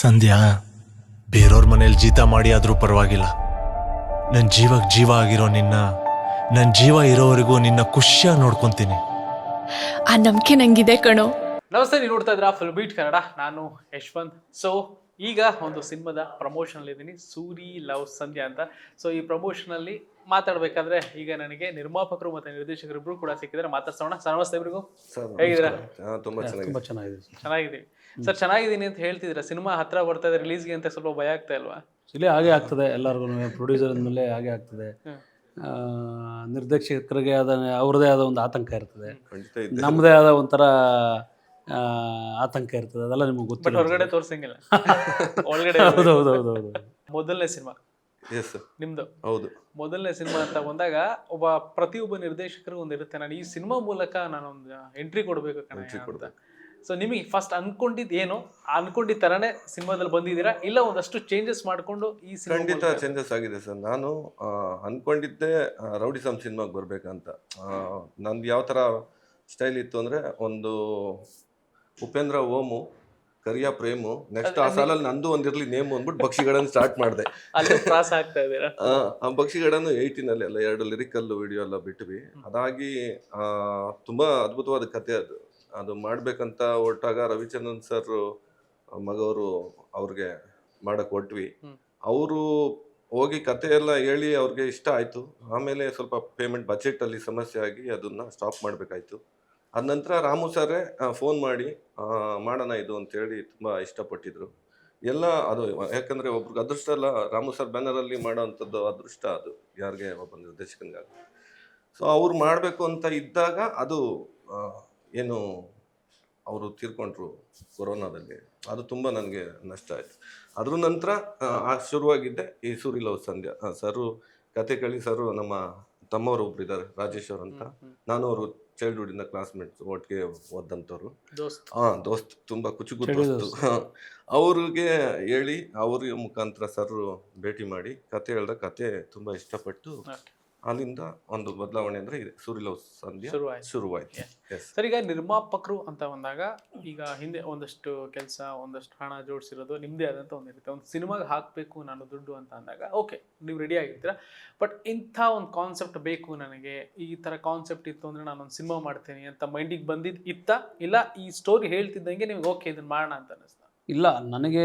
ಸಂಧ್ಯಾ ಬೇರೆಯವ್ರ ಮನೇಲಿ ಜೀತ ಮಾಡಿ ಆದರೂ ಪರವಾಗಿಲ್ಲ. ನನ್ನ ಜೀವಕ್ಕೆ ಜೀವ ಆಗಿರೋ ನಿನ್ನ ನನ್ನ ಜೀವ ಇರೋವರೆಗೂ ನಿನ್ನ ಖುಷಿಯಾಗಿ ನೋಡ್ಕೊತೀನಿ. ಆ ನಂಬಿಕೆ ನಂಗಿದೆ ಕಣೋ. ನಮಸ್ತೆ ನೀವು ನೋಡ್ತಾ ಇದ್ರ ಫುಲ್ ಬೀಟ್ ಕನ್ನಡ ನಾನು ಯಶ್ವಂತ್. ಸೊ ಈಗ ಒಂದು ಸಿನಿಮಾದ ಪ್ರಮೋಷನ್ ಇದ್ದೀನಿ ಸೂರಿ ಲವ್ ಸಂಧ್ಯಾ ಅಂತ. ಸೊ ಈ ಪ್ರಮೋಷನ್ ಅಲ್ಲಿ ಮಾತಾಡ್ಬೇಕಾದ್ರೆ ಈಗ ನನಗೆ ನಿರ್ಮಾಪಕರು ಮತ್ತೆ ನಿರ್ದೇಶಕರು ಇಬ್ರು ಕೂಡ ಸಿಕ್ಕಿದ್ರೆ ಮಾತಾಡ್ಸೋಣ. ಸರ್ ನಮಸ್ತೆ ಇಬ್ರಿಗೂ. ಹೇಗಿದ್ದೀರಾ? ತುಂಬಾ ಚೆನ್ನಾಗಿದೆ. ತುಂಬ ಚೆನ್ನಾಗಿದೆ ಚೆನ್ನಾಗಿದ್ದೀವಿ. ಸರ್ ಚೆನ್ನಾಗಿದ್ದೀನಿ ಅಂತ ಹೇಳ್ತಿದ್ದೀರಾ? ಸಿನಿಮಾ ಹತ್ರ ಬರ್ತಾ ಇದೆ ರಿಲೀಸ್ಗೆ ಅಂತ ಸ್ವಲ್ಪ ಭಯ ಆಗ್ತಾ ಇಲ್ವಾ? ಇಲ್ಲಿ ಹಾಗೆ ಆಗ್ತದೆ. ಎಲ್ಲರಿಗೂ ಪ್ರೊಡ್ಯೂಸರ್ ಅಂದಮೇಲೆ ಹಾಗೆ ಆಗ್ತದೆ. ಆ, ನಿರ್ದೇಶಕರಿಗೆ ಆದ ಅವ್ರದೇ ಆದ ಒಂದು ಆತಂಕ ಇರ್ತದೆ. ನಮ್ಮದೇ ಆದ ಒಂಥರ ಆ, ಆತಂಕ ಇರ್ತದೆ. ಅದೆಲ್ಲ ನಿಮಗೆ ಗೊತ್ತಿಲ್ಲ. ಹೊರಗಡೆ ತೋರಿಸಂಗಿಲ್ಲ. ಒಳಗಡೆ ಹೌದು ಹೌದು ಹೌದು ಹೌದು ಮೊದಲನೇ ಸಿನಿಮಾ. ಎಸ್ ನಿಮ್ದು. ಹೌದು. ಮೊದಲನೇ ಸಿನಿಮಾ ಅಂತ ಬಂದಾಗ ಒಬ್ಬ ಪ್ರತಿಯೊಬ್ಬ ನಿರ್ದೇಶಕರು ಒಂದು ಇರುತ್ತೆ. ನಾನು ಈ ಸಿನಿಮಾ ಮೂಲಕ ನಾನೊಂದು ಎಂಟ್ರಿ ಕೊಡಬೇಕು ಕಣ ಸೊ ನಿಮಗೆ ಫಸ್ಟ್ ಅನ್ಕೊಂಡಿದ್ದು ಏನು? ಅನ್ಕೊಂಡಿದ್ದ ತರನೇ ಸಿನಿಮಾದಲ್ಲಿ ಬಂದಿದ್ದೀರಾ? ಇಲ್ಲ ಒಂದಷ್ಟು ಚೇಂಜಸ್ ಮಾಡಿಕೊಂಡು ಈ ಸಿನಿಮಾ ಖಂಡಿತ ಚೇಂಜಸ್ ಆಗಿದೆ ಸರ್ ನಾನು ಅನ್ಕೊಂಡಿದ್ದೆ ರೌಡಿ ಸಮ್ ಸಿನಿಮಾಗೆ ಬರ್ಬೇಕಂತ. ನಂದು ಯಾವ ಥರ ಸ್ಟೈಲ್ ಇತ್ತು ಅಂದ್ರೆ ಒಂದು ಉಪೇಂದ್ರ ಓಮು ಕರಿಯ ಪ್ರೇಮು ನೆಕ್ಸ್ಟ್ ಆ ಸಾಲಲ್ಲಿ ನಂದು ಒಂದಿರಲಿ ನೇಮು ಅಂದ್ಬಿಟ್ಟು ಪಕ್ಷಿಗಳನ್ನು ಸ್ಟಾರ್ಟ್ ಮಾಡಿದೆ. ಅಲ್ಲಿ ಕ್ರಾಸ್ ಆಗ್ತಾ ಇದ್ದೀರಾ ಆ, ಪಕ್ಷಿಗಳನ್ನು ಏಯ್ಟೀನಲ್ಲಿ ಎಲ್ಲ ಎರಡು ಲಿರಿಕಲ್ ವಿಡಿಯೋ ಎಲ್ಲ ಬಿಟ್ವಿ. ಅದಾಗಿ ತುಂಬಾ ಅದ್ಭುತವಾದ ಕತೆ ಅದು. ಅದು ಮಾಡ್ಬೇಕಂತ ಹೊರಟಾಗ ರವಿಚಂದ್ರನ್ ಸರ್ ಮಗವರು ಅವ್ರಿಗೆ ಮಾಡಕ್ ಕೊಟ್ವಿ. ಅವರು ಹೋಗಿ ಕತೆ ಎಲ್ಲ ಹೇಳಿ ಅವ್ರಿಗೆ ಇಷ್ಟ ಆಯ್ತು. ಆಮೇಲೆ ಸ್ವಲ್ಪ ಪೇಮೆಂಟ್ ಬಜೆಟ್ ಅಲ್ಲಿ ಸಮಸ್ಯೆ ಆಗಿ ಅದನ್ನ ಸ್ಟಾಪ್ ಮಾಡ್ಬೇಕಾಯ್ತು. ಅದ ನಂತರ ರಾಮು ಸರೇ ಫೋನ್ ಮಾಡಿ ಮಾಡೋಣ ಇದು ಅಂತೇಳಿ ತುಂಬ ಇಷ್ಟಪಟ್ಟಿದ್ರು. ಎಲ್ಲ ಅದು ಯಾಕಂದರೆ ಒಬ್ರಿಗೆ ಅದೃಷ್ಟ ಅಲ್ಲ ರಾಮು ಸರ್ ಬ್ಯಾನರಲ್ಲಿ ಮಾಡೋವಂಥದ್ದು ಅದೃಷ್ಟ ಅದು ಯಾರಿಗೆ ಒಬ್ಬ ನಿರ್ದೇಶಕನಿಗಾಗಿ ಸೊ ಅವ್ರು ಮಾಡಬೇಕು ಅಂತ ಇದ್ದಾಗ ಅದು ಏನು ಅವರು ತೀರ್ಕೊಂಡ್ರು ಕೊರೋನಾದಲ್ಲಿ. ಅದು ತುಂಬ ನನಗೆ ನಷ್ಟ ಆಯಿತು. ಅದ್ರ ನಂತರ ಶುರುವಾಗಿದ್ದೆ ಈ ಸೂರಿ ಲವ್ ಸಂಧ್ಯಾ. ಸರು ಕತೆ ಕಳಿ ಸರು ನಮ್ಮ ತಮ್ಮವರು ಒಬ್ರು ಇದ್ದಾರೆ ರಾಜೇಶ್ ಅವ್ರು ಅಂತ. ನಾನು ಅವರು ಚೈಲ್ಡ್ಹುಡ್ ಇಂದ ಕ್ಲಾಸ್ಮೇಟ್ಸ್ ಒಟ್ಟಿಗೆ ಓದಂಥವ್ರು ದೋಸ್ತ್. ಹಾ ದೋಸ್ತ್ ತುಂಬಾ ಕುಚುಕು ದೋಸ್ತು. ಅವ್ರಿಗೆ ಹೇಳಿ ಅವ್ರಿಗೆ ಮುಖಾಂತರ ಸರ್ ಭೇಟಿ ಮಾಡಿ ಕತೆ ಹೇಳ್ದ ಕತೆ ತುಂಬಾ ಇಷ್ಟಪಟ್ಟು. ಅಲ್ಲಿಂದ ಒಂದು ಬದಲಾವಣೆ ಅಂದ್ರೆ ಇದೆ. ಸೂರ್ಯಲವ್ ಸಂಧ್ಯಾ ಶುರುವಾಯ್ತು. ಶುರುವಾಯ್ತು. ಎಸ್ ಸರ್ ಈಗ ನಿರ್ಮಾಪಕರು ಅಂತ ಬಂದಾಗ ಈಗ ಹಿಂದೆ ಒಂದಷ್ಟು ಕೆಲಸ ಒಂದಷ್ಟು ಹಣ ಜೋಡಿಸಿರೋದು ನಿಮ್ಮದೇ ಆದಂಥ ಒಂದಿರುತ್ತೆ ಒಂದು ಸಿನಿಮಾಗೆ ಹಾಕಬೇಕು ನಾನು ದುಡ್ಡು ಅಂತ ಅಂದಾಗ ಓಕೆ ನೀವು ರೆಡಿ ಆಗಿರ್ತೀರ? ಬಟ್ ಇಂಥ ಒಂದು ಕಾನ್ಸೆಪ್ಟ್ ಬೇಕು ನನಗೆ ಈ ಥರ ಕಾನ್ಸೆಪ್ಟ್ ಇತ್ತು ಅಂದರೆ ಒಂದು ಸಿನಿಮಾ ಮಾಡ್ತೇನೆ ಅಂತ ಮೈಂಡಿಗೆ ಬಂದಿದ್ದು ಇತ್ತ? ಇಲ್ಲ ಈ ಸ್ಟೋರಿ ಹೇಳ್ತಿದ್ದಂಗೆ ನಿಮ್ಗೆ ಓಕೆ ಇದನ್ನ ಮಾಡೋಣ ಅಂತ ಅನ್ನಿಸ್ತಾ? ಇಲ್ಲ ನನಗೆ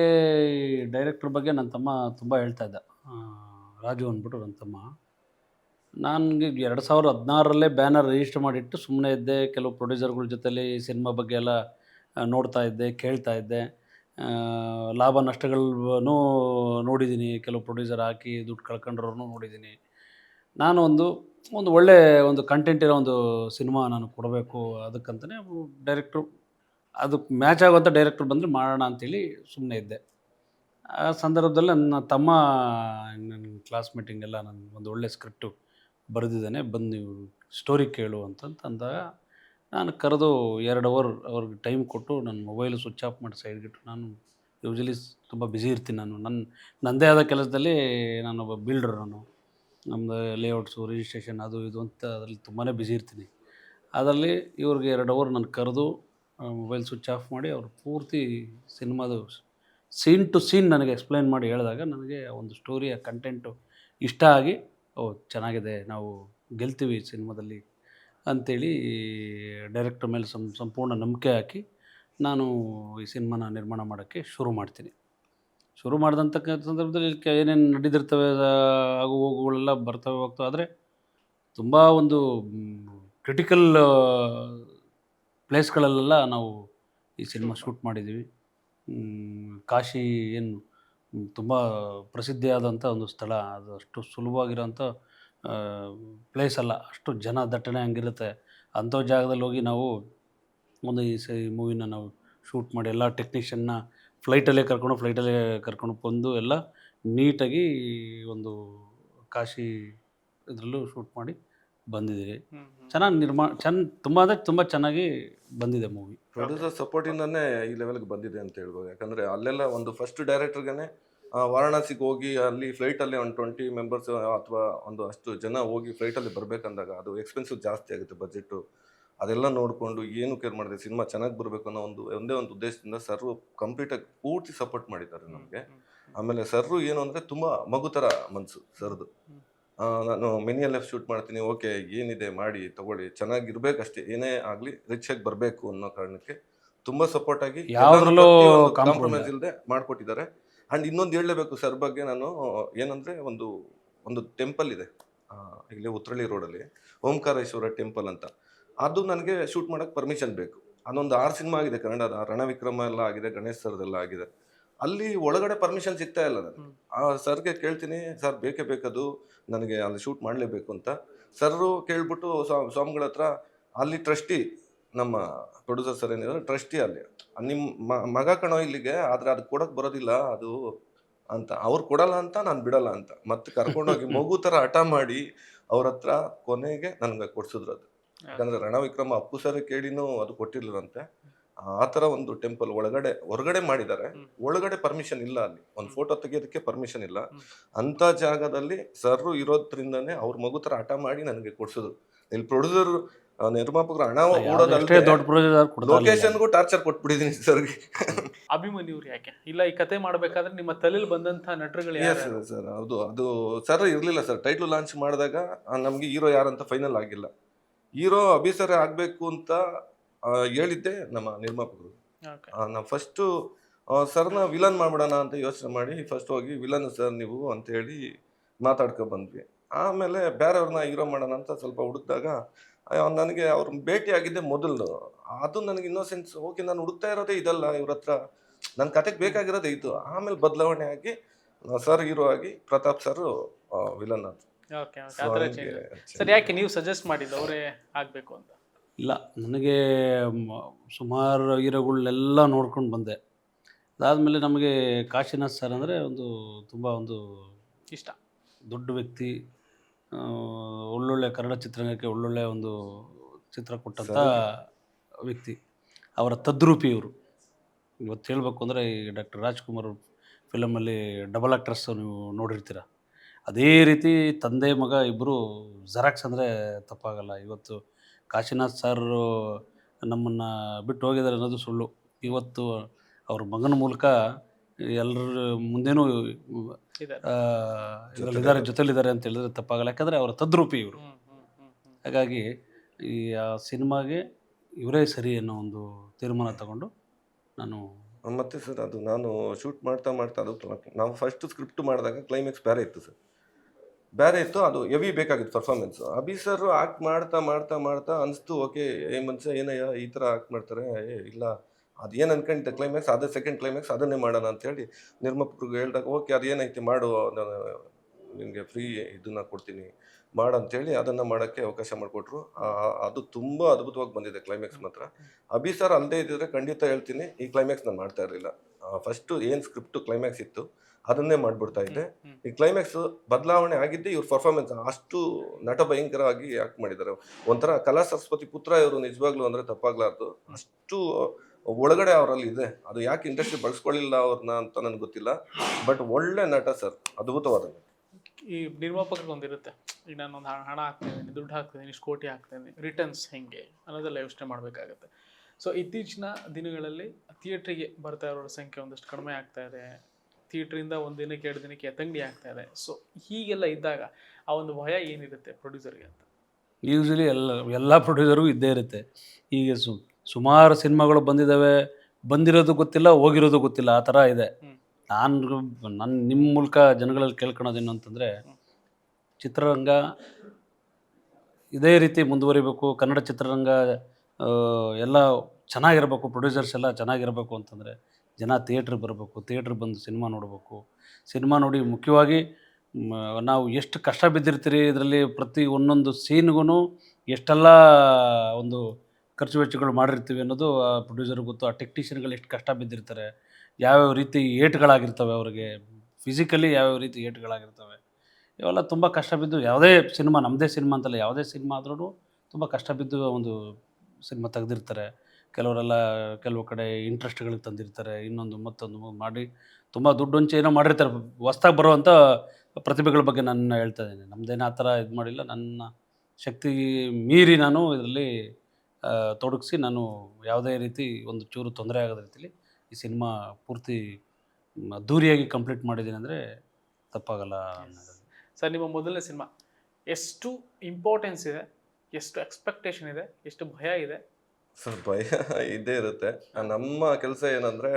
ಡೈರೆಕ್ಟ್ರ್ ಬಗ್ಗೆ ನನ್ನ ತಮ್ಮ ತುಂಬ ಹೇಳ್ತಾ ಇದ್ದ. ರಾಜು ಅಂದ್ಬಿಟ್ಟು ನನ್ನ ತಮ್ಮ. ನನಗೆ ಎರಡು ಸಾವಿರದ ಹದಿನಾರರಲ್ಲೇ ಬ್ಯಾನರ್ ರಿಜಿಸ್ಟರ್ ಮಾಡಿಟ್ಟು ಸುಮ್ಮನೆ ಇದ್ದೆ. ಕೆಲವು ಪ್ರೊಡ್ಯೂಸರ್ಗಳ ಜೊತೆಲಿ ಸಿನಿಮಾ ಬಗ್ಗೆ ಎಲ್ಲ ನೋಡ್ತಾ ಇದ್ದೆ, ಕೇಳ್ತಾ ಇದ್ದೆ. ಲಾಭ ನಷ್ಟಗಳನ್ನೂ ನೋಡಿದ್ದೀನಿ ಕೆಲವು ಪ್ರೊಡ್ಯೂಸರ್ ಹಾಕಿ ದುಡ್ಡು ಕಳ್ಕೊಂಡ್ರೂ ನೋಡಿದ್ದೀನಿ ನಾನು ಒಂದು ಒಂದು ಒಳ್ಳೆ ಒಂದು ಕಂಟೆಂಟ್ ಇರೋ ಒಂದು ಸಿನಿಮಾ ನಾನು ಕೊಡಬೇಕು ಅದಕ್ಕಂತಲೇ ಡೈರೆಕ್ಟ್ರು ಅದಕ್ಕೆ ಮ್ಯಾಚ್ ಆಗುವಂಥ ಡೈರೆಕ್ಟ್ರು ಬಂದರೆ ಮಾಡೋಣ ಅಂತೇಳಿ ಸುಮ್ಮನೆ ಇದ್ದೆ. ಆ ಸಂದರ್ಭದಲ್ಲಿ ನನ್ನ ತಮ್ಮ, ನನ್ನ ಕ್ಲಾಸ್ಮೇಟಿಂಗೆಲ್ಲ ನನ್ನ ಒಂದು ಒಳ್ಳೆ ಸ್ಕ್ರಿಪ್ಟು ಬರೆದಿದ್ದಾನೆ, ಬಂದು ನೀವು ಸ್ಟೋರಿ ಕೇಳು ಅಂದಾಗ ನಾನು ಕರೆದು ಎರಡು ಅವರ್ ಅವ್ರಿಗೆ ಟೈಮ್ ಕೊಟ್ಟು ನನ್ನ ಮೊಬೈಲು ಸ್ವಿಚ್ ಆಫ್ ಮಾಡಿ ಸೈಡ್ಗಿಟ್ಟು ನಾನು ಯೂಶಲಿ ತುಂಬ ಬ್ಯುಸಿ ಇರ್ತೀನಿ ನಾನು. ನನ್ನ ನನ್ನದೇ ಆದ ಕೆಲಸದಲ್ಲಿ ನಾನೊಬ್ಬ ಬಿಲ್ಡರ್ ನಾನು. ನಮ್ಮದು ಲೇಔಟ್ಸು ರಿಜಿಸ್ಟ್ರೇಷನ್ ಅದು ಇದು ಅಂತ ಅದರಲ್ಲಿ ತುಂಬಾ ಬ್ಯುಸಿ ಇರ್ತೀನಿ. ಅದರಲ್ಲಿ ಇವ್ರಿಗೆ ಎರಡು ಅವರ್ ನಾನು ಕರೆದು ಮೊಬೈಲ್ ಸ್ವಿಚ್ ಆಫ್ ಮಾಡಿ ಅವ್ರು ಪೂರ್ತಿ ಸಿನಿಮಾದು ಸೀನ್ ಟು ಸೀನ್ ನನಗೆ ಎಕ್ಸ್ಪ್ಲೈನ್ ಮಾಡಿ ಹೇಳಿದಾಗ ನನಗೆ ಒಂದು ಸ್ಟೋರಿಯ ಕಂಟೆಂಟು ಇಷ್ಟ ಆಗಿ ಓ ಚೆನ್ನಾಗಿದೆ ನಾವು ಗೆಲ್ತೀವಿ ಈ ಸಿನಿಮಾದಲ್ಲಿ ಅಂಥೇಳಿ ಡೈರೆಕ್ಟರ್ ಮೇಲೆ ಸಂ ಸಂಪೂರ್ಣ ನಂಬಿಕೆ ಹಾಕಿ ನಾನು ಈ ಸಿನಿಮಾನ ನಿರ್ಮಾಣ ಮಾಡೋಕ್ಕೆ ಶುರು ಮಾಡ್ತೀನಿ. ಶುರು ಮಾಡಿದಂಥ ಸಂದರ್ಭದಲ್ಲಿ ಏನೇನು ನಡೆದಿರ್ತವೆ ಆಗು ಹೋಗುಗಳೆಲ್ಲ ಬರ್ತವೆ ಹೋಗ್ತವೆ ಆದರೆ ತುಂಬ ಒಂದು ಕ್ರಿಟಿಕಲ್ ಪ್ಲೇಸ್ಗಳಲ್ಲೆಲ್ಲ ನಾವು ಈ ಸಿನಿಮಾ ಶೂಟ್ ಮಾಡಿದ್ದೀವಿ. ಕಾಶಿ ಏನು ತುಂಬ ಪ್ರಸಿದ್ಧಿಯಾದಂಥ ಒಂದು ಸ್ಥಳ. ಅದು ಅಷ್ಟು ಸುಲಭವಾಗಿರೋಂಥ ಪ್ಲೇಸ್ ಅಲ್ಲ. ಅಷ್ಟು ಜನ ದಟ್ಟಣೆ ಹಂಗಿರುತ್ತೆ. ಅಂಥ ಜಾಗದಲ್ಲಿ ಹೋಗಿ ನಾವು ಒಂದು ಈ ಸೈ ಮೂವಿನ ನಾವು ಶೂಟ್ ಮಾಡಿ ಎಲ್ಲ ಟೆಕ್ನಿಷಿಯನ್ನ ಫ್ಲೈಟಲ್ಲೇ ಕರ್ಕೊಂಡು ಫ್ಲೈಟಲ್ಲೇ ಕರ್ಕೊಂಡು ಬಂದು ಎಲ್ಲ ನೀಟಾಗಿ ಒಂದು ಕಾಶಿ ಇದರಲ್ಲೂ ಶೂಟ್ ಮಾಡಿ ಬಂದಿದ್ದೀವಿ. ಚೆನ್ನಾಗಿ ನಿರ್ಮಾಣ ಚೆನ್ನ ತುಂಬ ಅಂದರೆ ತುಂಬ ಚೆನ್ನಾಗಿ ಬಂದಿದೆ ಮೂವಿ ಪ್ರೊಡ್ಯೂಸರ್ ಸಪೋರ್ಟಿಂದನೇ ಈ ಲೆವೆಲ್ಗೆ ಬಂದಿದೆ ಅಂತ ಹೇಳ್ಬೋದು. ಯಾಕಂದರೆ ಅಲ್ಲೆಲ್ಲ ಒಂದು ಫಸ್ಟ್ ಡೈರೆಕ್ಟರ್ಗೆ ವಾರಣಾಸಿಗೆ ಹೋಗಿ ಅಲ್ಲಿ ಫ್ಲೈಟ್ ಅಲ್ಲಿ ಒಂದು ಟ್ವೆಂಟಿ ಮೆಂಬರ್ಸ್ ಅಥವಾ ಒಂದು ಅಷ್ಟು ಜನ ಹೋಗಿ ಫ್ಲೈಟ್ ಅಲ್ಲಿ ಬರ್ಬೇಕಂದಾಗ ಅದು ಎಕ್ಸ್ಪೆನ್ಸಿವ್ ಜಾಸ್ತಿ ಆಗುತ್ತೆ ಬಜೆಟ್ ಅದೆಲ್ಲ ನೋಡಿಕೊಂಡು ಏನು ಕೇರ್ ಮಾಡಿದೆ? ಸಿನಿಮಾ ಚೆನ್ನಾಗಿ ಬರಬೇಕು ಅನ್ನೋ ಒಂದು ಒಂದೇ ಒಂದು ಉದ್ದೇಶದಿಂದ ಸರ್ ಕಂಪ್ಲೀಟಾಗಿ ಪೂರ್ತಿ ಸಪೋರ್ಟ್ ಮಾಡಿದ್ದಾರೆ ನಮಗೆ. ಆಮೇಲೆ ಸರ್ರು ಏನು ಅಂದರೆ ತುಂಬ ಮಗು ಥರ ಮನಸ್ಸು ಸರ್ದು ನಾನು ಮಿನಿ ಎಲ್ ಎಫ್ ಶೂಟ್ ಮಾಡ್ತೀನಿ ಓಕೆ ಏನಿದೆ ಮಾಡಿ ತಗೊಳ್ಳಿ ಚೆನ್ನಾಗಿರ್ಬೇಕಷ್ಟೇ ಏನೇ ಆಗಲಿ ರಿಚ್ ಆಗಿ ಬರಬೇಕು ಅನ್ನೋ ಕಾರಣಕ್ಕೆ ತುಂಬ ಸಪೋರ್ಟ್ ಆಗಿ ಕಾಂಪ್ರಮೈಸ್ ಇಲ್ಲದೆ ಮಾಡಿಕೊಟ್ಟಿದ್ದಾರೆ. ಆ್ಯಂಡ್ ಇನ್ನೊಂದು ಹೇಳಲೇಬೇಕು ಸರ್ ಬಗ್ಗೆ ನಾನು ಏನಂದರೆ ಒಂದು ಒಂದು ಟೆಂಪಲ್ ಇದೆ. ಇಲ್ಲಿ ಉತ್ರಳ್ಳಿ ರೋಡಲ್ಲಿ ಓಂಕಾರೇಶ್ವರ ಟೆಂಪಲ್ ಅಂತ. ಅದು ನನಗೆ ಶೂಟ್ ಮಾಡೋಕ್ಕೆ ಪರ್ಮಿಷನ್ ಬೇಕು. ಅದೊಂದು ಆರು ಸಿನಿಮಾ ಆಗಿದೆ ಕನ್ನಡದ ರಣವಿಕ್ರಮ ಎಲ್ಲ ಆಗಿದೆ ಗಣೇಶ್ ಸರ್ದೆಲ್ಲ ಆಗಿದೆ. ಅಲ್ಲಿ ಒಳಗಡೆ ಪರ್ಮಿಷನ್ ಸಿಗ್ತಾ ಇಲ್ಲ ಹ್ಮ್. ಆ ಸರ್ಗೆ ಕೇಳ್ತೀನಿ ಸರ್ ಬೇಕೇ ಬೇಕದು ನನಗೆ ಅಲ್ಲಿ ಶೂಟ್ ಮಾಡಲೇಬೇಕು ಅಂತ. ಸರ್ರು ಕೇಳ್ಬಿಟ್ಟು ಸ್ವಾ- ಸ್ವಾಮಿಗಳ ಹತ್ರ ಅಲ್ಲಿ ಟ್ರಸ್ಟಿ ನಮ್ಮ ಪ್ರೊಡ್ಯೂಸರ್ ಸರ್ ಏನಿದ್ದಾರೆ ಟ್ರಸ್ಟಿ ಅಲ್ಲಿ. ನಿಮ್ಮ ಮಗ ಕಣೋ ಇಲ್ಲಿಗೆ ಆದ್ರೆ ಅದು ಕೊಡಕ್ಕೆ ಬರೋದಿಲ್ಲ ಅದು ಅಂತ. ಅವ್ರು ಕೊಡಲ್ಲ ಅಂತ ನಾನು ಬಿಡಲ್ಲ ಅಂತ. ಮತ್ತೆ ಕರ್ಕೊಂಡೋಗಿ ಮಗು ಥರ ಹಠ ಮಾಡಿ ಅವ್ರ ಹತ್ರ ಕೊನೆಗೆ ನನಗೆ ಕೊಡಿಸಿದ್ರು ಅದು. ಯಾಕಂದ್ರೆ ರಣವಿಕ್ರಮ ಅಪ್ಪು ಸರ್ ಕೇಳಿನೂ ಅದು ಕೊಟ್ಟಿರ್ಲಿಲ್ಲಂತೆ. ಆ ಥರ ಒಂದು ಟೆಂಪಲ್ ಒಳಗಡೆ ಹೊರಗಡೆ ಮಾಡಿದ್ದಾರೆ. ಒಳಗಡೆ ಪರ್ಮಿಷನ್ ಇಲ್ಲ ಅಲ್ಲಿ. ಒಂದು ಫೋಟೋ ತೆಗಿಯೋದಕ್ಕೆ ಪರ್ಮಿಷನ್ ಇಲ್ಲ. ಅಂಥ ಜಾಗದಲ್ಲಿ ಸರ್ ಇರೋದ್ರಿಂದನೇ ಅವ್ರ ಮಗು ಥರ ಹಠ ಮಾಡಿ ನನಗೆ ಕೊಡಿಸಿದ್ರು. ಇಲ್ಲಿ ಪ್ರೊಡ್ಯೂಸರ್ ನಿರ್ಮಾಪಕರು ಹಣ ದೊಡ್ಡ ಪ್ರೊಡ್ಯೂಸರ್ ಲೊಕೇಶನ್ಗೂ ಟಾರ್ಚರ್ ಕೊಟ್ಬಿಟ್ಟಿದ್ದೀನಿ ಸರ್. ಅಭಿಮನ್ಯುವ್ರು ಯಾಕೆ? ಇಲ್ಲ ಈ ಕತೆ ಮಾಡಬೇಕಾದ್ರೆ ನಿಮ್ಮ ತಲೆಯಲ್ಲಿ ಬಂದಂತ ನಟರುಗಳು ಎಸ್ ಯಾರು? ಸರ್ ಅದು ಅದು ಸರ್ ಇರಲಿಲ್ಲ ಸರ್. ಟೈಟ್ಲು ಲಾಂಚ್ ಮಾಡಿದಾಗ ನಮಗೆ ಹೀರೋ ಯಾರಂತ ಫೈನಲ್ ಆಗಿಲ್ಲ. ಹೀರೋ ಅಭಿ ಸರ್ ಆಗಬೇಕು ಅಂತ ಹೇಳಿದ್ದೆ ನಮ್ಮ ನಿರ್ಮಾಪಕರು. ನಾವು ಫಸ್ಟು ಸರ್ನ ವಿಲನ್ ಮಾಡ್ಬಿಡೋಣ ಅಂತ ಯೋಚನೆ ಮಾಡಿ ಫಸ್ಟ್ ಹೋಗಿ ವಿಲನ್ ಸರ್ ನೀವು ಅಂತ ಹೇಳಿ ಮಾತಾಡ್ಕೊ ಬಂದ್ವಿ. ಆಮೇಲೆ ಬೇರೆಯವ್ರನ್ನ ಹೀರೋ ಮಾಡೋಣ ಅಂತ ಸ್ವಲ್ಪ ಹುಡುಕ್ದಾಗ ನನಗೆ ಅವ್ರ ಭೇಟಿಯಾಗಿದ್ದೆ ಮೊದಲು. ಅದು ನನಗೆ ಇನ್ನೋಸೆನ್ಸ್ ಓಕೆ ನಾನು ಹುಡುಕ್ತಾ ಇರೋದೇ ಇದಲ್ಲ ಇವ್ರ ಹತ್ರ. ನನ್ನ ಕತೆಗೆ ಬೇಕಾಗಿರೋದೇ ಇದು. ಆಮೇಲೆ ಬದಲಾವಣೆ ಆಗಿ ಸರ್ ಹೀರೋ ಆಗಿ Pratap sir villain change sir ಯಾಕೆ ನೀವು ಸಜೆಸ್ಟ್ ಮಾಡಿದ್ದು ಅವರೇ ಆಗಬೇಕು ಅಂತ? ಇಲ್ಲ ನನಗೆ ಸುಮಾರು ಹೀರೋಗಳನ್ನೆಲ್ಲ ನೋಡ್ಕೊಂಡು ಬಂದೆ. ಅದಾದಮೇಲೆ ನಮಗೆ ಕಾಶಿನಾಥ್ ಸರ್ ಅಂದರೆ ಒಂದು ತುಂಬ ಒಂದು ಇಷ್ಟ. ದೊಡ್ಡ ವ್ಯಕ್ತಿ. ಒಳ್ಳೊಳ್ಳೆ ಕನ್ನಡ ಚಿತ್ರರಂಗಕ್ಕೆ ಒಳ್ಳೊಳ್ಳೆ ಒಂದು ಚಿತ್ರ ಕೊಟ್ಟಂಥ ವ್ಯಕ್ತಿ. ಅವರ ತದ್ರೂಪಿ ಇವರು. ಇವತ್ತು ಹೇಳಬೇಕು ಅಂದರೆ ಈ ಡಾಕ್ಟರ್ ರಾಜ್ಕುಮಾರ್ ಫಿಲಮಲ್ಲಿ ಡಬಲ್ ಆಕ್ಟ್ರೆಸ್ ನೀವು ನೋಡಿರ್ತೀರ. ಅದೇ ರೀತಿ ತಂದೆ ಮಗ ಇಬ್ಬರು ಜೆರಾಕ್ಸ್ ಅಂದರೆ ತಪ್ಪಾಗಲ್ಲ. ಇವತ್ತು ಕಾಶಿನಾಥ್ ಸರ್ ನಮ್ಮನ್ನು ಬಿಟ್ಟು ಹೋಗಿದ್ದಾರೆ ಅನ್ನೋದು ಸುಳ್ಳು. ಇವತ್ತು ಅವ್ರ ಮಗನ ಮೂಲಕ ಎಲ್ಲರ ಮುಂದೆನೂ ಇದ್ದಾರೆ. ಜೊತೆಲಿದ್ದಾರೆ ಅಂತ ಹೇಳಿದ್ರೆ ತಪ್ಪಾಗಲ್ಲ. ಯಾಕಂದರೆ ಅವರ ತದ್ರೂಪಿ ಇವರು. ಹಾಗಾಗಿ ಈ ಆ ಸಿನಿಮಾಗೆ ಇವರೇ ಸರಿ ಅನ್ನೋ ಒಂದು ತೀರ್ಮಾನ ತಗೊಂಡು ನಾನು ಮತ್ತೆ ಸರ್ ಅದು ನಾನು ಶೂಟ್ ಮಾಡ್ತಾ ಮಾಡ್ತಾ ಅದು ನಾವು ಫಸ್ಟ್ ಸ್ಕ್ರಿಪ್ಟ್ ಮಾಡಿದಾಗ ಕ್ಲೈಮ್ಯಾಕ್ಸ್ ಬೇರೆ ಇತ್ತು ಸರ್. ಬೇರೆ ಇತ್ತು ಅದು ಹೆವಿ ಬೇಕಾಗಿತ್ತು ಪರ್ಫಾರ್ಮೆನ್ಸ್ ಅಭಿ ಸರ್ ಆಕ್ಟ್ ಮಾಡ್ತಾ ಮಾಡ್ತಾ ಮಾಡ್ತಾ ಅನಿಸ್ತು ಓಕೆ ಏ ಮನುಷ್ಯ ಏನಯ್ಯ ಈ ಥರ ಆಕ್ಟ್ ಮಾಡ್ತಾರೆ? ಏ ಇಲ್ಲ ಅದು ಏನು ಅನ್ಕೊಂಡಿದ್ದೆ ಕ್ಲೈಮ್ಯಾಕ್ಸ್ ಅದೇ ಸೆಕೆಂಡ್ ಕ್ಲೈಮ್ಯಾಕ್ಸ್ ಅದನ್ನೇ ಮಾಡೋಣ ಅಂತೇಳಿ ನಿರ್ಮಾಪಕರಿಗೆ ಹೇಳಿದಾಗ ಓಕೆ ಅದು ಏನೈತಿ ಮಾಡು ನಾನು ನಿಮಗೆ ಫ್ರೀ ಇದನ್ನ ಕೊಡ್ತೀನಿ ಮಾಡು ಅಂತೇಳಿ ಅದನ್ನು ಮಾಡೋಕ್ಕೆ ಅವಕಾಶ ಮಾಡಿಕೊಟ್ರು. ಅದು ತುಂಬ ಅದ್ಭುತವಾಗಿ ಬಂದಿದೆ ಕ್ಲೈಮ್ಯಾಕ್ಸ್ ಮಾತ್ರ. ಅಭಿ ಸರ್ ಅಲ್ಲದೆ ಇದ್ದಿದ್ರೆ ಖಂಡಿತ ಹೇಳ್ತೀನಿ ಈ ಕ್ಲೈಮ್ಯಾಕ್ಸ್ ನಾನು ಮಾಡ್ತಾ ಇರಲಿಲ್ಲ. ಫಸ್ಟು ಏನು ಸ್ಕ್ರಿಪ್ಟು ಕ್ಲೈಮ್ಯಾಕ್ಸ್ ಇತ್ತು ಅದನ್ನೇ ಮಾಡಿಬಿಡ್ತಾ ಇದ್ದೆ. ಈ ಕ್ಲೈಮ್ಯಾಕ್ಸ್ ಬದಲಾವಣೆ ಆಗಿದ್ದೆ ಇವ್ರ ಪರ್ಫಾರ್ಮೆನ್ಸ್ ಅಷ್ಟು ನಟ ಭಯಂಕರವಾಗಿ ಆಕ್ಟ್ ಮಾಡಿದ್ದಾರೆ. ಒಂಥರ ಕಲಾ ಸರಸ್ವತಿ ಪುತ್ರ ಇವರು ನಿಜವಾಗ್ಲೂ ಅಂದ್ರೆ ತಪ್ಪಾಗ್ಲಾರ್ದು. ಅಷ್ಟು ಒಳಗಡೆ ಅವರಲ್ಲಿ ಇದೆ. ಅದು ಯಾಕೆ ಇಂಡಸ್ಟ್ರಿ ಬಳಸ್ಕೊಳ್ಳಿಲ್ಲ ಅವ್ರನ್ನ ಅಂತ ನನಗೆ ಗೊತ್ತಿಲ್ಲ. ಬಟ್ ಒಳ್ಳೆ ನಟ ಸರ್. ಅದ್ಭುತವಾದ ನಟ ಈ ನಿರ್ಮಾಪಕರಿಗೆ ಒಂದಿರುತ್ತೆ. ಈಗ ನಾನು ಒಂದು ಹಣ ಹಾಕ್ತಿದ್ದೀನಿ ದುಡ್ಡು ಹಾಕ್ತಿದ್ದೀನಿ ಇಷ್ಟು ಕೋಟಿ ಹಾಕ್ತೇನೆ ರಿಟರ್ನ್ಸ್ ಹೆಂಗೆ ಅನ್ನೋದೆಲ್ಲ ಯೋಚನೆ ಮಾಡಬೇಕಾಗತ್ತೆ. ಸೊ ಇತ್ತೀಚಿನ ದಿನಗಳಲ್ಲಿ ಥಿಯೇಟ್ರಿಗೆ ಬರ್ತಾ ಇರೋರ ಸಂಖ್ಯೆ ಒಂದಷ್ಟು ಕಡಿಮೆ ಆಗ್ತಾ ಇದೆ. ಥಿಯೇಟ್ರಿಂದ ಒಂದು ದಿನಕ್ಕೆ ಎರಡು ದಿನಕ್ಕೆ ಎತ್ತಂಗಡಿ ಆಗ್ತಾ ಇದೆ. ಸೊ ಹೀಗೆಲ್ಲ ಇದ್ದಾಗ ಆ ಒಂದು ಭಯ ಏನಿರುತ್ತೆ ಪ್ರೊಡ್ಯೂಸರ್ಗೆ ಅಂತ? ಯೂಸ್ವಲಿ ಎಲ್ಲ ಎಲ್ಲ ಪ್ರೊಡ್ಯೂಸರ್ಗೂ ಇದ್ದೇ ಇರುತ್ತೆ. ಹೀಗೆ ಸು ಸುಮಾರು ಸಿನಿಮಾಗಳು ಬಂದಿದ್ದಾವೆ ಬಂದಿರೋದು ಗೊತ್ತಿಲ್ಲ ಹೋಗಿರೋದು ಗೊತ್ತಿಲ್ಲ. ಆ ಥರ ಇದೆ. ನಾನು ನನ್ನ ನಿಮ್ಮ ಮೂಲಕ ಜನಗಳಲ್ಲಿ ಕೇಳ್ಕೊಳೋದೇನು ಅಂತಂದರೆ ಚಿತ್ರರಂಗ ಇದೇ ರೀತಿ ಮುಂದುವರಿಬೇಕು. ಕನ್ನಡ ಚಿತ್ರರಂಗ ಎಲ್ಲ ಚೆನ್ನಾಗಿರಬೇಕು. ಪ್ರೊಡ್ಯೂಸರ್ಸ್ ಎಲ್ಲ ಚೆನ್ನಾಗಿರಬೇಕು ಅಂತಂದರೆ ಜನ ಥಿಯೇಟ್ರ್ ಬರಬೇಕು. ಥಿಯೇಟ್ರ್ ಬಂದು ಸಿನಿಮಾ ನೋಡಬೇಕು. ಸಿನಿಮಾ ನೋಡಿ ಮುಖ್ಯವಾಗಿ ನಾವು ಎಷ್ಟು ಕಷ್ಟ ಬಿದ್ದಿರ್ತೀರಿ ಇದರಲ್ಲಿ ಪ್ರತಿ ಒಂದೊಂದು ಸೀನ್ಗೂ ಎಷ್ಟೆಲ್ಲ ಒಂದು ಖರ್ಚು ವೆಚ್ಚಗಳು ಮಾಡಿರ್ತೀವಿ ಅನ್ನೋದು, ಆ ಪ್ರೊಡ್ಯೂಸರ್ಗೆ ಗೊತ್ತು, ಆ ಟೆಕ್ನಿಷಿಯನ್ಗಳು ಎಷ್ಟು ಕಷ್ಟ ಬಿದ್ದಿರ್ತಾರೆ. ಯಾವ್ಯಾವ ರೀತಿ ಏಟ್ಗಳಾಗಿರ್ತವೆ ಅವರಿಗೆ. ಫಿಸಿಕಲಿ ಯಾವ್ಯಾವ ರೀತಿ ಏಟ್ಗಳಾಗಿರ್ತವೆ. ಇವೆಲ್ಲ ತುಂಬ ಕಷ್ಟ ಬಿದ್ದು, ಯಾವುದೇ ಸಿನಿಮಾ ನಮ್ಮದೇ ಸಿನಿಮಾ ಅಂತಲ್ಲ, ಯಾವುದೇ ಸಿನಿಮಾ ಆದ್ರೂ ತುಂಬ ಕಷ್ಟ ಬಿದ್ದು ಒಂದು ಸಿನಿಮಾ ತೆಗೆದಿರ್ತಾರೆ. ಕೆಲವರೆಲ್ಲ, ಕೆಲವು ಕಡೆ ಇಂಟ್ರೆಸ್ಟ್ಗಳಿಗೆ ತಂದಿರ್ತಾರೆ, ಇನ್ನೊಂದು ಮತ್ತೊಂದು ಮಾಡಿ ತುಂಬ ದುಡ್ಡು ಹಂಚಿ ಏನೋ ಮಾಡಿರ್ತಾರೆ. ಹೊಸ್ದಾಗಿ ಬರುವಂಥ ಪ್ರತಿಭೆಗಳ ಬಗ್ಗೆ ನಾನು ಹೇಳ್ತಾ ಇದ್ದೀನಿ. ನಮ್ಮದೇನು ಆ ಥರ ಇದು ಮಾಡಿಲ್ಲ. ನನ್ನ ಶಕ್ತಿ ಮೀರಿ ನಾನು ಇದರಲ್ಲಿ ತೊಡಗಿಸಿ ನಾನು ಯಾವುದೇ ರೀತಿ ಒಂದು ಚೂರು ತೊಂದರೆ ಆಗದ ರೀತಿಲಿ ಈ ಸಿನಿಮಾ ಪೂರ್ತಿ ದೂರಿಯಾಗಿ ಕಂಪ್ಲೀಟ್ ಮಾಡಿದ್ದೀನಿ ಅಂದರೆ ತಪ್ಪಾಗಲ್ಲ ಅನ್ನೋದು. ಸರ್ ನಿಮ್ಮ ಮೊದಲನೇ ಸಿನಿಮಾ. ಎಷ್ಟು ಇಂಪಾರ್ಟೆನ್ಸ್ ಇದೆ ಎಷ್ಟು ಎಕ್ಸ್ಪೆಕ್ಟೇಷನ್ ಇದೆ ಎಷ್ಟು ಭಯ ಇದೆ? ಸರ್ ಭಯ ಇದ್ದೇ ಇರುತ್ತೆ. ನಮ್ಮ ಕೆಲಸ ಏನಂದರೆ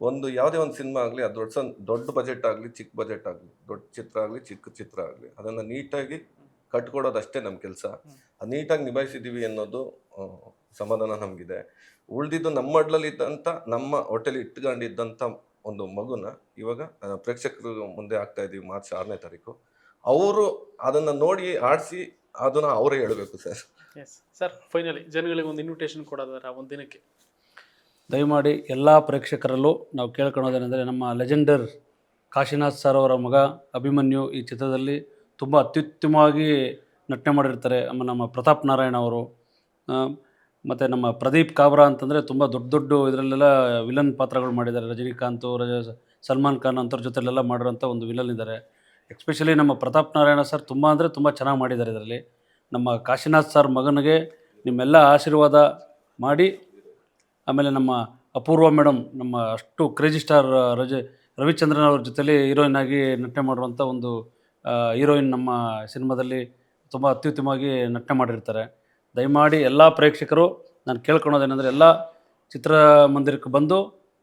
ಒಂದು ಯಾವುದೇ ಒಂದು ಸಿನಿಮಾ ಆಗಲಿ ಅದು ದೊಡ್ಡ ಸಣ್ಣ ದೊಡ್ಡ ಬಜೆಟ್ ಆಗಲಿ ಚಿಕ್ಕ ಬಜೆಟ್ ಆಗಲಿ ದೊಡ್ಡ ಚಿತ್ರ ಆಗಲಿ ಚಿಕ್ಕ ಚಿತ್ರ ಆಗಲಿ ಅದನ್ನು ನೀಟಾಗಿ ಕಟ್ಕೊಡೋದಷ್ಟೇ ನಮ್ಮ ಕೆಲಸ. ಅದು ನೀಟಾಗಿ ನಿಭಾಯಿಸಿದ್ದೀವಿ ಅನ್ನೋದು ಸಮಾಧಾನ ನಮಗಿದೆ. ಉಳಿದಿದ್ದು ನಮ್ಮ ಮಡ್ಲಲ್ಲಿ ಇದ್ದಂಥ ನಮ್ಮ ಹೋಟೆಲ್ ಇಟ್ಕೊಂಡಿದ್ದಂಥ ಒಂದು ಮಗುನ ಇವಾಗ ಪ್ರೇಕ್ಷಕರ ಪ್ರೇಕ್ಷಕರು ಮುಂದೆ ಆಗ್ತಾ ಇದ್ದೀವಿ ಮಾರ್ಚ್ ಆರನೇ ತಾರೀಕು. ಅವರು ಅದನ್ನು ನೋಡಿ ಆಡಿಸಿ ಅದನ್ನು ಅವರೇ ಹೇಳಬೇಕು ಸರ್. ಎಸ್ ಸರ್ ಫೈನಲಿ ಜನಗಳಿಗೆ ಒಂದು ಇನ್ವಿಟೇಷನ್ ಕೊಡೋದಾರ ಒಂದು ದಿನಕ್ಕೆ? ದಯಮಾಡಿ ಎಲ್ಲ ಪ್ರೇಕ್ಷಕರಲ್ಲೂ ನಾವು ಕೇಳ್ಕೊಳೋದೇನೆಂದರೆ ನಮ್ಮ ಲೆಜೆಂಡರ್ ಕಾಶಿನಾಥ್ ಸರ್ ಅವರ ಮಗ ಅಭಿಮನ್ಯು ಈ ಚಿತ್ರದಲ್ಲಿ ತುಂಬ ಅತ್ಯುತ್ತಮವಾಗಿ ನಟನೆ ಮಾಡಿರ್ತಾರೆ ಆಮೇಲೆ ನಮ್ಮ ಪ್ರತಾಪ್ ನಾರಾಯಣ ಅವರು. ಮತ್ತು ನಮ್ಮ ಪ್ರದೀಪ್ ಕಾಬ್ರಾ ಅಂತಂದರೆ ತುಂಬ ದೊಡ್ಡ ದೊಡ್ಡ ಇದರಲ್ಲೆಲ್ಲ ವಿಲನ್ ಪಾತ್ರಗಳು ಮಾಡಿದ್ದಾರೆ. ರಜನಿಕಾಂತ್, ರಜ, ಸಲ್ಮಾನ್ ಖಾನ್ ಅಂಥವ್ರ ಜೊತೆಲೆಲ್ಲ ಮಾಡಿರೋಂಥ ಒಂದು ವಿಲನ್ ಇದ್ದಾರೆ. ಎಕ್ಸ್ಪೆಷಲಿ ನಮ್ಮ ಪ್ರತಾಪ್ ನಾರಾಯಣ ಸರ್ ತುಂಬ ಅಂದರೆ ತುಂಬ ಚೆನ್ನಾಗಿ ಮಾಡಿದ್ದಾರೆ ಇದರಲ್ಲಿ. ನಮ್ಮ ಕಾಶಿನಾಥ್ ಸರ್ ಮಗನಿಗೆ ನಿಮ್ಮೆಲ್ಲ ಆಶೀರ್ವಾದ ಮಾಡಿ, ಆಮೇಲೆ ನಮ್ಮ ಅಪೂರ್ವ ಮೇಡಮ್, ನಮ್ಮ ಅಷ್ಟು ಕ್ರೇಜಿ ಸ್ಟಾರ್ ರಜ ರವಿಚಂದ್ರನ್ ಅವ್ರ ಜೊತೆಲಿ ಹೀರೋಯಿನ್ ಆಗಿ ನಟನೆ ಮಾಡುವಂಥ ಒಂದು ಹೀರೋಯಿನ್ ನಮ್ಮ ಸಿನಿಮಾದಲ್ಲಿ ತುಂಬ ಅತ್ಯುತ್ತಮವಾಗಿ ನಟನೆ ಮಾಡಿರ್ತಾರೆ. ದಯಮಾಡಿ ಎಲ್ಲ ಪ್ರೇಕ್ಷಕರು ನಾನು ಕೇಳ್ಕೊಳೋದೇನೆಂದರೆ ಎಲ್ಲ ಚಿತ್ರಮಂದಿರಕ್ಕೆ ಬಂದು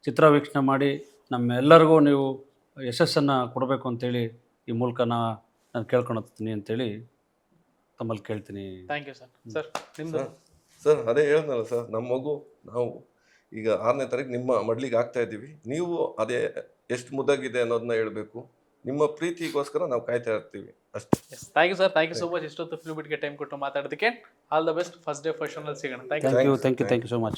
ಚಿತ್ರ ವೀಕ್ಷಣೆ ಮಾಡಿ ನಮ್ಮೆಲ್ಲರಿಗೂ ನೀವು ಯಶಸ್ಸನ್ನು ಕೊಡಬೇಕು ಅಂತೇಳಿ ಈ ಮೂಲಕ ನಾನು ಕೇಳ್ಕೊಳತ್ತೀನಿ ಅಂತೇಳಿ ತಮ್ಮಲ್ಲಿ ಕೇಳ್ತೀನಿ. ಥ್ಯಾಂಕ್ ಯು ಸರ್ ಸರ್ ನಿಮ್ಮ ಸರ್ ಸರ್ ಅದೇ ಹೇಳ್ದಲ್ಲ ಸರ್ ನಮ್ಮ ಮಗು ನಾವು ಈಗ ಆರನೇ ತಾರೀಕು ನಿಮ್ಮ ಮಡ್ಲಿಗೆ ಆಗ್ತಾ ಇದ್ದೀವಿ. ನೀವು ಅದೇ ಎಷ್ಟು ಮುದ್ದಾಗಿದೆ ಅನ್ನೋದನ್ನ ಹೇಳ್ಬೇಕು. ನಿಮ್ಮ ಪ್ರೀತಿಗೋಸ್ಕರ ನಾವು ಕಾಯ್ತಾ ಇರ್ತೀವಿ. ಅಷ್ಟೇ. Yes thank you sir thank you so much ಇಷ್ಟೊತ್ತು ಫಿಲ್ಮ್ ಬಿಟ್ಗೆ ಟೈಮ್ ಕೊಟ್ಟು ಮಾತಾಡೋದಕ್ಕೆ all the best first day first ಶೋನಲ್ಲಿ ಸಿಗೋಣ. Thank you thank you thank you thank you so much